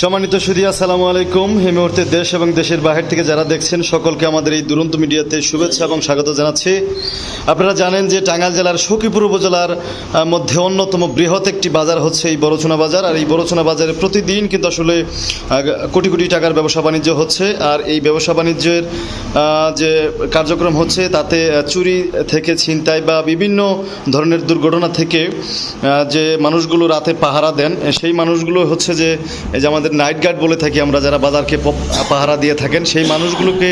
সম্মানিত সুদী আসসালামু আলাইকুম। এই মুহূর্তে দেশ এবং দেশের বাহির থেকে যারা দেখছেন, সকলকে আমাদের এই দুরন্ত মিডিয়াতে শুভেচ্ছা এবং স্বাগত জানাচ্ছি। আপনারা জানেন যে টাঙ্গাইল জেলার সখীপুর উপজেলার মধ্যে অন্যতম বৃহৎ একটি বাজার হচ্ছে এই বড়চুনা বাজার। আর এই বড়চুনা বাজারে প্রতিদিন কিন্তু আসলে কোটি কোটি টাকার ব্যবসা বাণিজ্য হচ্ছে। আর এই ব্যবসা বাণিজ্যের যে কার্যক্রম হচ্ছে, তাতে চুরি থেকে ছিনতাই বা বিভিন্ন ধরনের দুর্ঘটনা থেকে যে মানুষগুলো রাতে পাহারা দেন, সেই মানুষগুলো হচ্ছে যে, এই যে আমাদের নাইট গার্ড বলে থাকি, আমরা যারা বাজারকে পাহারা দিয়ে থাকেন, সেই মানুষগুলোকে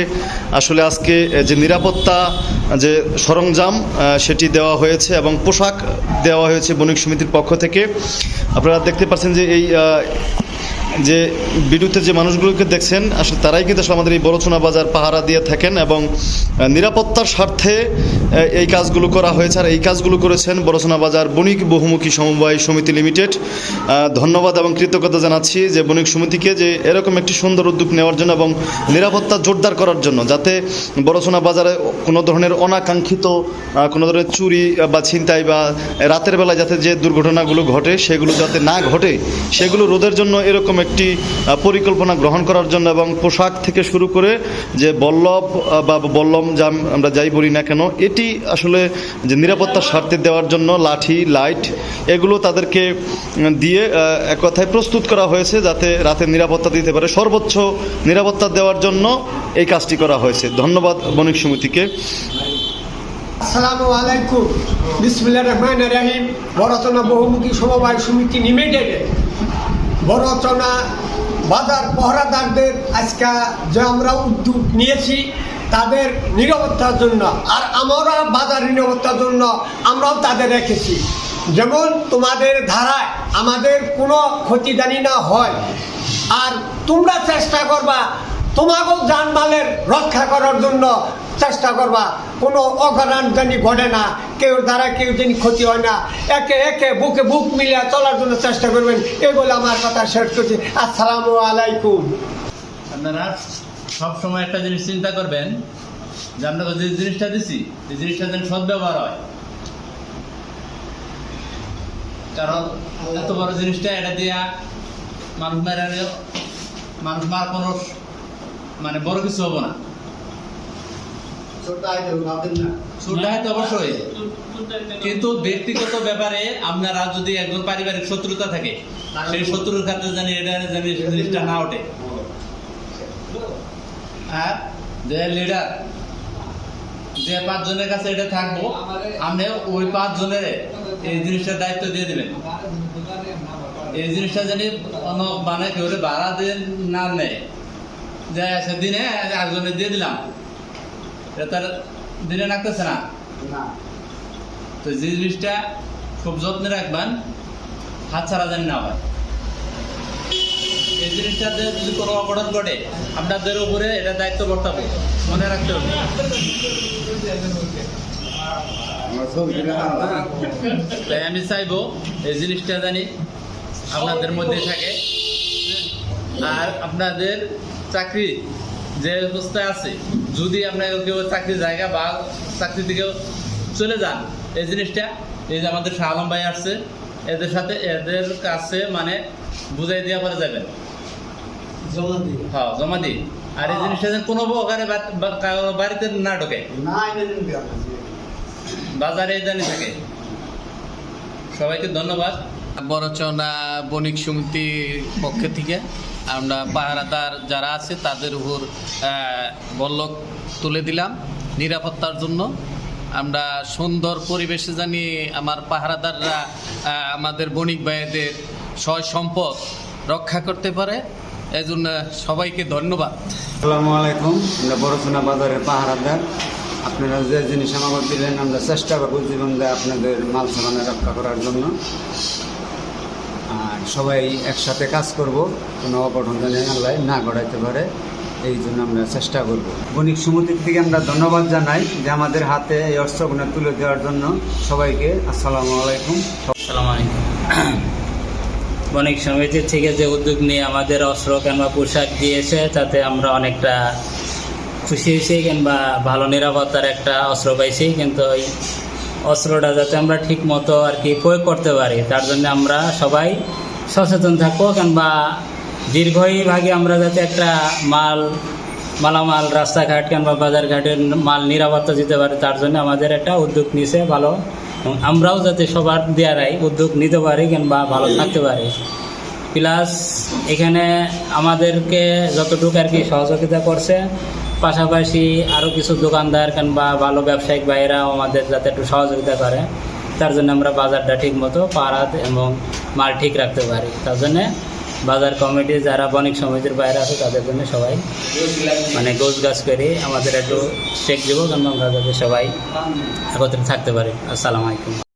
আসলে আজকে যে নিরাপত্তা, যে সরঞ্জাম সেটি দেওয়া হয়েছে এবং পোশাক দেওয়া হয়েছে বণিক সমিতির পক্ষ থেকে। আপনারা দেখতে পাচ্ছেন যে এই যে বিদ্যুতে যে মানুষগুলোকে দেখছেন, আসলে তারাই কিন্তু আসলে আমাদের এই বড়চুনা বাজার পাহারা দিয়ে থাকেন এবং নিরাপত্তার স্বার্থে এই কাজগুলো করা হয়েছে। আর এই কাজগুলো করেছেন বড়চুনা বাজার বণিক বহুমুখী সমবায় সমিতি লিমিটেড। ধন্যবাদ এবং কৃতজ্ঞতা জানাচ্ছি যে বণিক সমিতিকে যে এরকম একটি সুন্দর উদ্যোগ নেওয়ার জন্য এবং নিরাপত্তা জোরদার করার জন্য, যাতে বড়চুনা বাজারে কোনো ধরনের অনাকাঙ্ক্ষিত কোনো ধরনের চুরি বা ছিনতাই বা রাতের বেলায় যাতে যে দুর্ঘটনাগুলো ঘটে, সেগুলো যাতে না ঘটে, সেগুলো রোধের জন্য এরকম একটি পরিকল্পনা গ্রহণ করার জন্য এবং পোশাক থেকে শুরু করে যে বল্লভ বা বল্লম যা আমরা যাই বলি না কেন, এটি আসলে যে নিরাপত্তার স্বার্থে দেওয়ার জন্য লাঠি, লাইট, এগুলো তাদেরকে দিয়ে এক কথায় প্রস্তুত করা হয়েছে যাতে রাতে নিরাপত্তা দিতে পারে। সর্বোচ্চ নিরাপত্তা দেওয়ার জন্য এই কাজটি করা হয়েছে। ধন্যবাদ বণিক সমিতিকে। আসসালামু আলাইকুম। রহমান রাহিম। বড়চনা বহুমুখী সমবায় সমিতি লিমিটেডে বড়চনা বাজার পহরাদারদের আজকে যে আমরা উদ্যোগ নিয়েছি, তাদের নিরাপত্তার জন্য আর আমরা বাজার নিরাপত্তার জন্য আমরাও তাদের রেখেছি। যেমন তোমাদের ধারায় আমাদের কোনো ক্ষতি জানি না হয়, আর তোমরা চেষ্টা করবা তোমাকেও জানমালের রক্ষা করার জন্য চেষ্টা করবা। কোনো অঘটন জানি ঘটে না। কেউ দ্বারা কেউ জানি ক্ষতি হয় না। একে একে বুকে বুক মিলিয়ে চলার জন্য চেষ্টা করবেন। এই বলে আমার কথা শেষ করছি। আসসালামু আলাইকুম। আপনারা সব সময় একটা জিনিস চিন্তা করবেন যে আপনাকে যে জিনিসটা দিছি, এই জিনিসটা যেন সদ্ব্যবহার হয়। কারণ এত বড় জিনিসটা, এটা দিয়া মানুষ মেরে মানুষ মার কোনো মানে বড় কিছু হব না। ছোট হয় তো অবশ্যই। কিন্তু ব্যক্তিগত ব্যাপারে আপনারা যদি একজন পারিবারিক শত্রুতা থাকে সেই শত্রুর জানি এটা জানি জিনিসটা না ওঠে। আর যে লিডার যে পাঁচজনের কাছে এটা থাকব আপনি ওই পাঁচজনের এই জিনিসটার দায়িত্ব দিয়ে দিবেন। এই জিনিসটা জানি অন্য মানে কেউ ভাড়া দিয়ে না নেয়। যে সেদিনে একজনের দিয়ে দিলাম। তার দিনে রাখতেছে না? তো যে জিনিসটা খুব যত্নে রাখবেন হাত ছাড়া যেন না হয়। এই জিনিসটাতে যদি কোনো অঘটন ঘটে আপনাদের উপরে এটা দায়িত্ব বর্তাবে। মনে রাখতে হবে। তাই আমি চাইব এই জিনিসটা জানি আপনাদের মধ্যে থাকে। আর আপনাদের চাকরি যে অবস্থায় আছে যদি আপনার কেউ চাকরির জায়গা বা চাকরি থেকে চলে যান এই জিনিসটা এই যে আমাদের শাহ আলম ভাই আসছে এদের সাথে এদের কাছে মানে বুঝাই দেওয়া পরে যাবেন। হ্যাঁ জমা দিই আর এই জিনিসটা যেন কোনো প্রকারে বাড়িতে না ঢোকে। বাজারে জানি থাকে। সবাইকে ধন্যবাদ। বরচনা বণিক সমিতির পক্ষ থেকে আমরা পাহারাদার যারা আছে তাদের উপর বল্লক তুলে দিলাম নিরাপত্তার জন্য। আমরা সুন্দর পরিবেশে জানি আমার পাহারাদাররা আমাদের বণিক ভাইদের সয় সম্পদ রক্ষা করতে পারে। এজন্য সবাইকে ধন্যবাদ। আসসালামু আলাইকুম আমরা বড়সোনা বাজারের পাহারাদার। আপনারা যে জিনিস আমাকে দিলেন, আমরা চেষ্টা করব জীবনে আপনাদের মাল সামানে রক্ষা করার জন্য। আর সবাই একসাথে কাজ করব, কোনো অঘটন যেন না ঘটাইতে পারে, এই জন্য আমরা চেষ্টা করব। বণিক সমিতির থেকে আমরা ধন্যবাদ জানাই যে আমাদের হাতে এই অস্ত্রগুলো তুলে দেওয়ার জন্য সবাইকে। আসসালামু আলাইকুম। সালাম আলাইকুম। বণিক সমিতির থেকে যে উদ্যোগ নিয়ে আমাদের অস্ত্র কিংবা পোশাক দিয়েছে, তাতে আমরা অনেকটা খুশি হয়েছি কিংবা ভালো নিরাপত্তার একটা অস্ত্র পাইছি, কিন্তু ওই অস্ত্রটা যাতে আমরা ঠিক মতো আর কি প্রয়োগ করতে পারি, তার জন্য আমরা সবাই সচেতন থাকব কিংবা দীর্ঘই ভাগে আমরা যাতে একটা মাল, মালামাল, রাস্তাঘাট কিংবা বাজারঘাটের মাল নিরাপত্তা দিতে পারি, তার জন্য আমাদের একটা উদ্যোগ নিছে ভালো। এবং আমরাও যাতে সবার দেয়ারাই উদ্যোগ নিতে পারি কিংবা ভালো থাকতে পারি। প্লাস এখানে আমাদেরকে যতটুকু আর কি সহযোগিতা করছে পাশাপাশি আরও কিছু দোকানদার কিংবা ভালো ব্যবসায়িক ভাইয়েরাও আমাদের যাতে একটু সহযোগিতা করে, তার জন্য আমরা বাজারটা ঠিক মতো পাড়াত এবং মাল ঠিক রাখতে পারি। তার জন্যে বাজার কমিটি যারা বণিক সমিতির বাইরে আছে, তাদের জন্য সবাই মানে গোছ গাছ করে আমাদের একটু শেখ দিব কিংবা আমরা যাতে সবাই একত্রে থাকতে পারি। আসসালামু আলাইকুম।